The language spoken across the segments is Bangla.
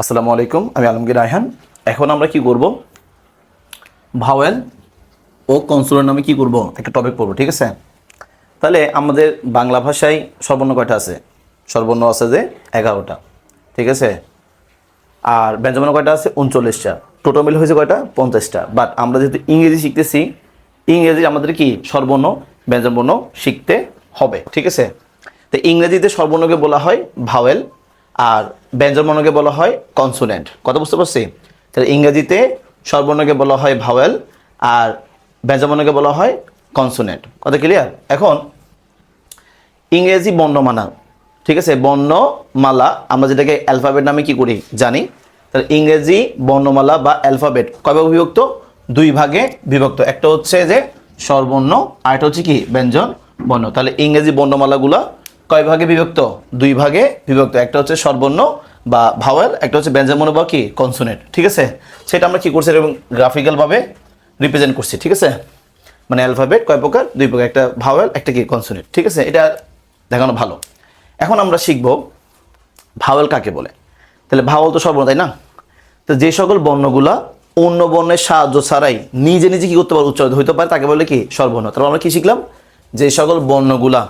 আসসালামু আলাইকুম, আমি আলমগীর রায়হান। এখন আমরা কি করব? ভাওয়েল ও কনসোলেন্ট নামে কি করব? একটা টপিক পড়ব, ঠিক আছে? তাহলে আমাদের বাংলা ভাষায় সর্বর্ণ কয়টা আছে? সর্বর্ণ আছে যে এগারোটা, ঠিক আছে? আর ব্যঞ্জন কয়টা আছে? উনচল্লিশটা। টোটাল মিল হয়েছে কয়টা? পঞ্চাশটা। বাট আমরা যেহেতু ইংরেজি শিখতেছি, ইংরেজি আমাদের কি? সর্বর্ণ ব্যঞ্জনবর্ণ শিখতে হবে, ঠিক আছে? তো ইংরেজিতে সর্বর্ণকে বলা হয় ভাওয়েল আর ব্যঞ্জনবর্ণকে বলা হয় কনসোনেন্ট কথা বুঝতে পারছি? তাহলে ইংরেজিতে সর্বর্ণকে বলা হয় ভাওয়েল আর ব্যঞ্জনবর্ণকে বলা হয় কনসোনেন্ট কথা ক্লিয়ার এখন, ইংরেজি বর্ণমালা, ঠিক আছে? বর্ণমালা, আমরা যেটাকে অ্যালফাবেট নামে কি করি? জানি। তাহলে ইংরেজি বর্ণমালা বা অ্যালফাবেট ভাগে বিভক্ত? দুই ভাগে বিভক্ত। একটা হচ্ছে যে স্বরবর্ণ আর একটা হচ্ছে কি? ব্যঞ্জন বর্ণ তাহলে ইংরেজি বর্ণমালাগুলা কয় ভাগে বিভক্ত? দুই ভাগে বিভক্ত। একটা হচ্ছে স্বরবর্ণ বা ভাওয়েল, একটা হচ্ছে ব্যঞ্জন বা কি? কনসোনেট। ঠিক আছে? সেটা আমরা কি করছি? এবং গ্রাফিক্যালভাবে রিপ্রেজেন্ট করছি। ঠিক আছে? মানে অ্যালফাবেট কয় প্রকার? দুই প্রকার। একটা ভাওয়েল, একটা কি? কনসোনেট ঠিক আছে? এটা দেখানো ভালো। এখন আমরা শিখব ভাওয়েল কাকে বলে। তাহলে ভাওয়াল তো সর্বর্ণ তাই না? তো যে সকল বর্ণগুলা অন্য বর্ণের সাহায্য ছাড়াই নিজে নিজে কি করতে পারে? উচ্চারিত হইতে পারে, তাকে বলে কি? স্বরবর্ণ। তারপর আমরা কি শিখলাম? যে সকল বর্ণগুলা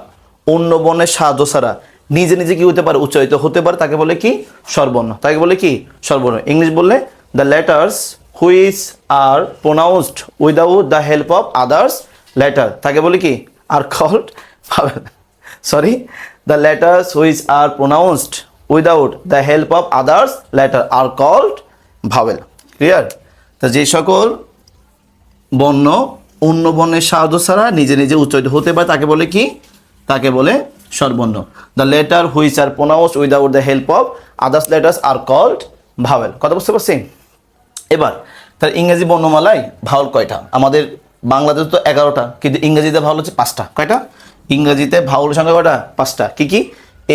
অন্য বর্ণের সাহায্য ছাড়া নিজে নিজে কি হতে পারে? উচ্চারিত হতে পারে, তাকে বলে কি? স্বরবর্ণ। তাকে বলে কি? স্বরবর্ণ। ইংলিশ বললে the letters which are pronounced without the help of others letter তাকে বলে কি? Are called sorry the letters which are pronounced without the help of others letter are called vowel clear তো যে সকল বর্ণ অন্য বর্ণের সাহায্য ছাড়া নিজে নিজে উচ্চারিত হতে পারে, তাকে বলে কি? তাকে বলে? স্বরবর্ণ the letter which are pronounced without the help of others letters are called vowel কথা বুঝতে পারছি এবার তার ইংরেজি বর্ণমালায় ভাওয়াল কয়টা? আমাদের বাংলাতে তো এগারোটা, কিন্তু ইংরেজিতে ভাওয়াল হচ্ছে পাঁচটা। কয়টা? ইংরেজিতে ভাওয়াল সংখ্যা কয়টা? পাঁচটা। কি কি?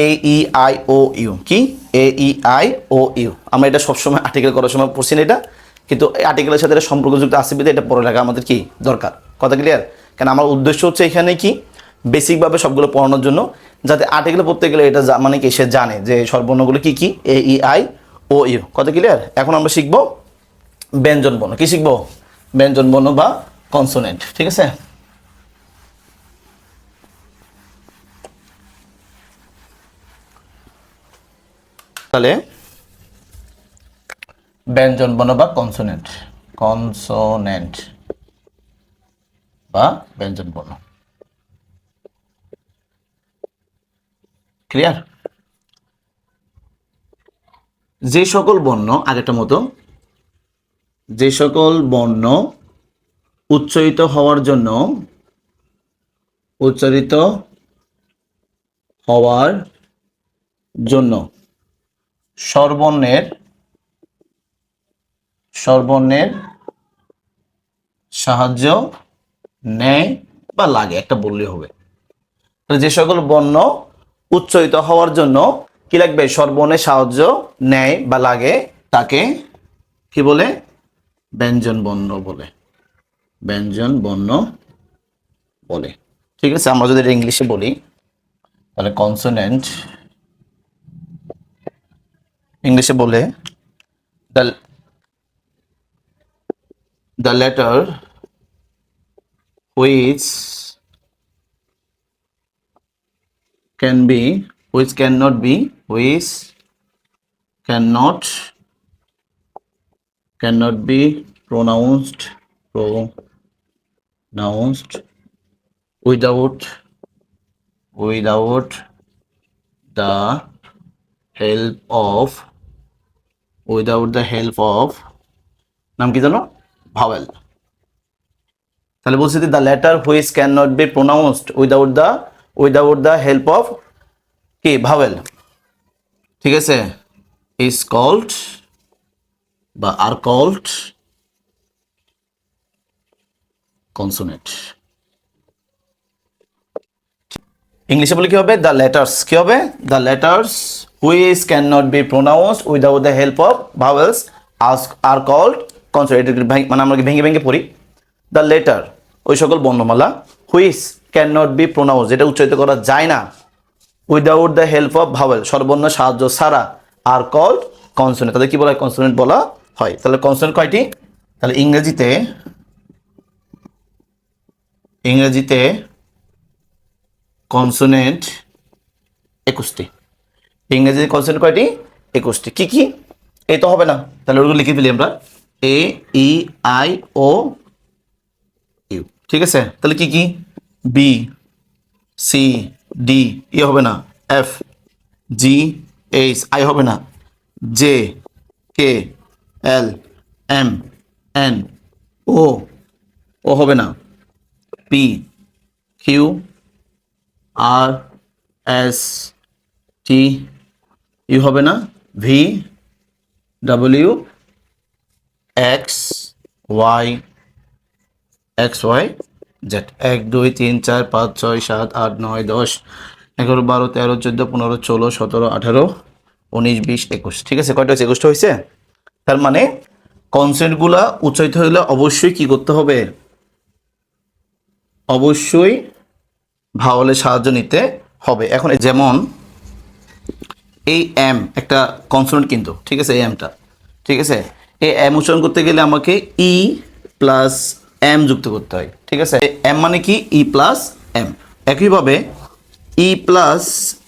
A E I O you কি? A E I O you আমরা এটা সবসময় আর্টিকেল করার সময় পড়ছি না এটা, কিন্তু এই আর্টিকেলের সাথে এটা সম্পর্কযুক্ত আছে বিধে এটা পড়ে রাখা আমাদের কি দরকার? কথা ক্লিয়ার কেন আমার উদ্দেশ্য হচ্ছে এখানে কি? বেসিকভাবে সবগুলো পড়ানোর জন্য, যাতে আর্টিকেল পড়তে গেলে এটা মানে কি, সে জানে যে সর্বর্ণগুলো কি কি? A E I O U কথা ক্লিয়ার এখন আমরা শিখব ব্যঞ্জন বর্ণ। কি শিখব? ব্যঞ্জন বর্ণ বা কনসোনেন্ট ঠিক আছে? তাহলে ব্যঞ্জন বর্ণ বা কনসোনেন্ট কনসোনেন্ট বা ব্যঞ্জন ক্লিয়ার যে সকল বর্ণ আগেরটা মতো, যে সকল বর্ণ উচ্চারিত হওয়ার জন্য, উচ্চারিত হওয়ার জন্য স্বরবর্ণের স্বরবর্ণের সাহায্য নেয় বা লাগে, একটা বললেই হবে। যে সকল বর্ণ উচ্চারিত হওয়ার জন্য কি লাগবে? সর্বনে সাহায্য নেয় বা লাগে তাকে কি বলে? ব্যঞ্জন বর্ণ বলে। ব্যঞ্জন বর্ণ বলে। ঠিক আছে, আমরা যদি ইংলিশে বলি, তাহলে কনসোনেন্ট ইংলিশে বলে the the letter which can be which cannot be which cannot cannot be pronounced pronounced without without the help of without the help of নাম কি জানো ভাওয়েল তাহলে বলছি the letter which can not be pronounced without the without the help of কি? ভাওয়েল। ঠিক আছে? ইজ কল্ড বা আর কল্ড কনসোনেট ইংলিশে বলে কি হবে? দ্য লেটার্স কি হবে? The letters which can not be pronounced without the help of vowels are called consonant মানে আমরা ভেঙে ভেঙে পড়ি? দ্য লেটার ওই সকল বর্ণমালা। Which can not be pronounce যেটা উচ্চারিত করা যায় না। Without the help of vowel সর্বর্ণ সাহায্য ছাড়া আর কল্ড কনসোনেন্ট তাদের কি বলা হয়? কনসোনেন্ট বলা হয়। তাহলে কনসোনেন্ট কয়টি? তাহলে ইংরেজিতে ইংরেজিতে কনসোনেন্ট একুশটি। ইংরেজিতে কনসোনেন্ট কয়টি? একুশটি। কি কি? এই তো হবে না। তাহলে ওগুলো লিখে ফেলি আমরা। এ ই আই ও ইউ ঠিক আছে? তাহলে কি কি? বি সি ডি ই হবে না এফ জি এইচ আই হবে না J K L M N O O হবে না P Q R S T U হবে না V W X Y X Y Z, এক, দুই, তিন, চার, পাঁচ, ছয়, সাত, আট, নয়, দশ, এগারো, বারো, তেরো, চোদ্দ, পনেরো, ষোলো, সতেরো, আঠারো, উনিশ, বিশ, একুশ। ঠিক আছে, কয়টা হয়েছে? একুশটা হয়েছে? তার মানে কনসেন্টগুলা উচ্চারিত হলে অবশ্যই কি করতে হবে? অবশ্যই ভাওয়ালের সাহায্য নিতে হবে। এখন যেমন এই এম একটা কনসোনেন্ট কিন্তু, ঠিক আছে, এই এমটা ঠিক আছে? এই এম উচ্চারণ করতে গেলে আমাকে ই প্লাস এম যুক্ত করতে হয়, ঠিক আছে? এম মানে কি? ই প্লাস এম একইভাবে ই প্লাস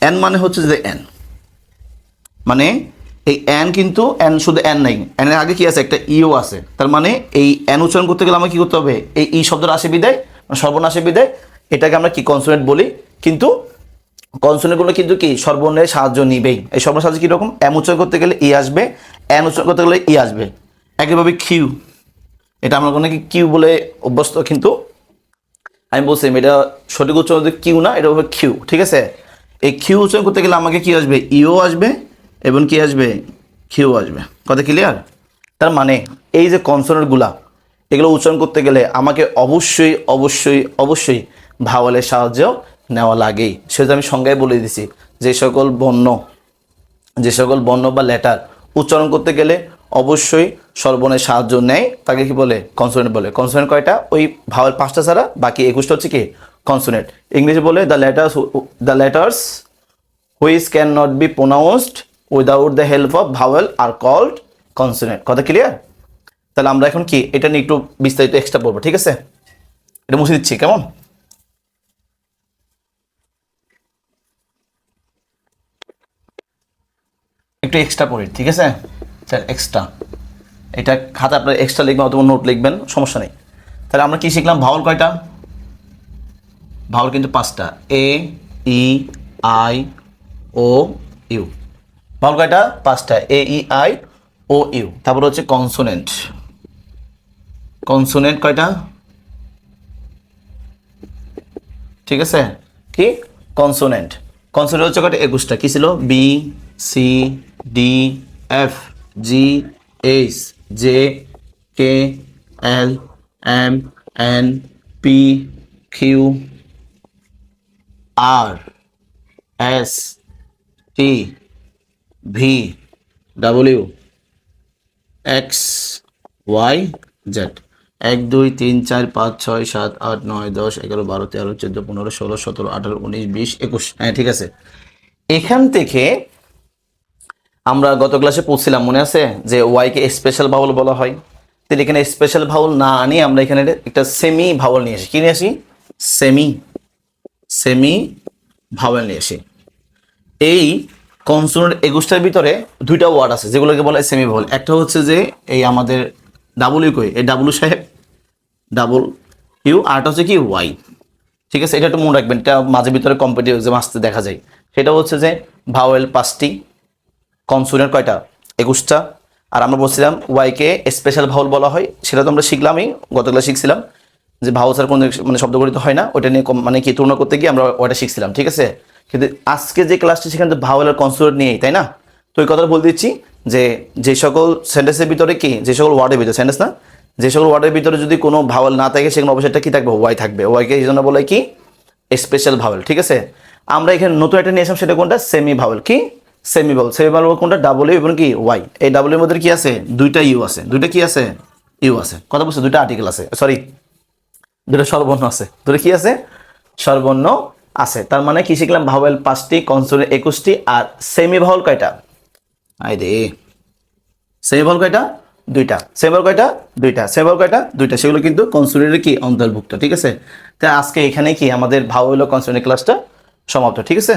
এন মানে হচ্ছে যে এন মানে এই এন কিন্তু এন শুধু এন নাই। এনের আগে কি আছে? একটা ইও আছে। তার মানে এই এন উচ্চারণ করতে গেলে আমাকে কি করতে হবে? এই ই শব্দটা আসে বিদায়, সর্বনাশে বিদায়। এটাকে আমরা কি? কনসোনেন্ট বলি। কিন্তু কনসোনেন্টগুলো কিন্তু কি? সর্বর্ণের সাহায্য নিবেই। এই সর্বর্ণ সাহায্য কীরকম এম উচ্চারণ করতে গেলে ই আসবে এন উচ্চারণ করতে গেলে ই আসবে। একইভাবে কিউ এটা আমরা কোনো কি কিউ বলে অভ্যস্ত, কিন্তু আমি বলছি, এটা সঠিক উচ্চারণ কিউ না, এটা হবে কিউ, ঠিক আছে? এই কিউ উচ্চারণ করতে গেলে আমাকে কি আসবে? ইও আসবে, এবং কি আসবে? কিউ আসবে। কথা ক্লিয়ার তার মানে এই যে কনসোনেন্টগুলা এগুলো উচ্চারণ করতে গেলে আমাকে অবশ্যই অবশ্যই অবশ্যই ভাওয়ালের সাহায্য নেওয়া লাগেই সেটা আমি সংজ্ঞায় বলে দিছি যে সকল বর্ণ, যে সকল বর্ণ বা লেটার উচ্চারণ করতে গেলে অবশ্যই স্বরবর্ণের সাহায্য নেয়। তাকে কি বলে? কনসোনেন্ট বলে। কনসোনেন্ট কয়টা? ওই ভাওয়াল পাঁচটা ছাড়া বাকি একুশটা হচ্ছে কি? কনসোনেন্ট ইংরেজি বলে the letters the letters which can not be pronounced without the help of vowel are called consonant কথা ক্লিয়ার তাহলে আমরা এখন কি? এটা নিয়ে একটু বিস্তারিত এক্সট্রা পড়ব, ঠিক আছে? এটা মুছে দিচ্ছি, কেমন? একটু এক্সট্রা পড়ি, ঠিক আছে? স্যার এক্সট্রা এটা খাতা আপনার এক্সট্রা লিখবেন অথবা নোট লিখবেন, সমস্যা নেই। তাহলে আমরা কী শিখলাম? ভাওয়াল কয়টা? ভাওয়াল কিন্তু পাঁচটা। A E I O U vowel কয়টা? পাঁচটা। A E I O you তারপর হচ্ছে কনসোনেন্ট কনসোনেন্ট কয়টা? ঠিক আছে? কি? কনসোনেন্ট কনসোনেন্ট হচ্ছে কয়টা? একুশটা। কী ছিল? B C D F G H J K L M N P Q R S T V W X Y Z এক, দুই, তিন, চার, পাঁচ, ছয়, সাত, আট, নয়, দশ, এগারো, বারো, তেরো, চোদ্দ, পনেরো, ষোলো, সতেরো, আঠারো, উনিশ, বিশ, একুশ। হ্যাঁ ঠিক আছে। এখান থেকে আমরা গত ক্লাসে পড়ছিলাম, মনে আছে? যে ওয়াইকে স্পেশাল ভাউল বলা হয়। তাহলে এখানে স্পেশাল ভাউল না আনি আমরা এখানে একটা সেমি ভাউল নিয়ে আসি। কি নিয়ে আসি? সেমি সেমি ভাওয়েল নিয়ে আসি। এই কনসোনেন্ট একুশটার ভিতরে দুইটা ওয়ার্ড আছে, যেগুলোকে বলা হয় সেমি ভাওয়েল একটা হচ্ছে যে এই আমাদের ডাবল ইউ কই? এই ডাবলু সাহেব ডাবল ইউ আরটা হচ্ছে কি ওয়াই ঠিক আছে? এটা একটু মনে রাখবেন, এটা মাঝে ভিতরে কম্পিটিভ এক্সাম আসতে দেখা যায়। সেটা হচ্ছে যে ভাওয়েল পাঁচটি কনসোনেন্ট কয়টা? একুশটা। আর আমরা বলছিলাম ওয়াইকে স্পেশাল ভাওয়াল বলা হয়। সেটা তো আমরা শিখলামই গত ক্লাস শিখছিলাম যে ভাওয়াল ছাড়া কোনো মানে শব্দ গঠিত হয় না ওটা নিয়ে মানে কি তুলনা করতে গিয়ে আমরা ওটা শিখছিলাম, ঠিক আছে? কিন্তু আজকে যে ক্লাসটি সেখানে ভাউল আর কনসোনেন্ট নিয়েই, তাই না? তো ওই কথাটা বলে দিচ্ছি যে যে সকল সেন্টেন্সের ভিতরে কি, যে সকল ওয়ার্ডের ভিতরে সেন্টেন্স না? যে সকল ওয়ার্ডের ভিতরে যদি কোনো ভাওয়াল না থাকে, সেখানে অবশ্যই কি থাকবে? ওয়াই থাকবে। ওয়াইকে এই জন্য বলে কি? স্পেশাল ভাওয়েল ঠিক আছে? আমরা এখানে নতুন একটা নিয়ে আসলাম, সেটা কোনটা? সেমি ভাওয়েল কি? সেমি ভাওয়েল সেমি ভাওয়েল কোনটা? ডাবল ইউ এবং কি? ওয়াই এই ডাবল এর মধ্যে কি আছে? দুইটা ইউ আছে। দুইটা কি আছে? ইউ আছে। কথা বলছে? দুইটা আর্টিকেল আছে। সরি দুটো স্বরবর্ণ আছে। দুটো কি আছে? স্বরবর্ণ আছে। তার মানে কি শিখলাম? ভাওয়েল পাঁচটি কনসোনেন্ট একুশটি আর সেমি ভাওয়েল কয়টা? আই রে সেমিভল কয়টা? দুইটা। সেমিভল কয়টা? দুইটা। সেমিভল কয়টা? দুইটা। সেগুলো কিন্তু কনসোনেন্টের কি? অন্তর্ভুক্ত। ঠিক আছে? তা আজকে এখানে কি আমাদের ভাওয়েল ও কনসোনেন্ট ক্লাসটা সমাপ্ত। ঠিক আছে?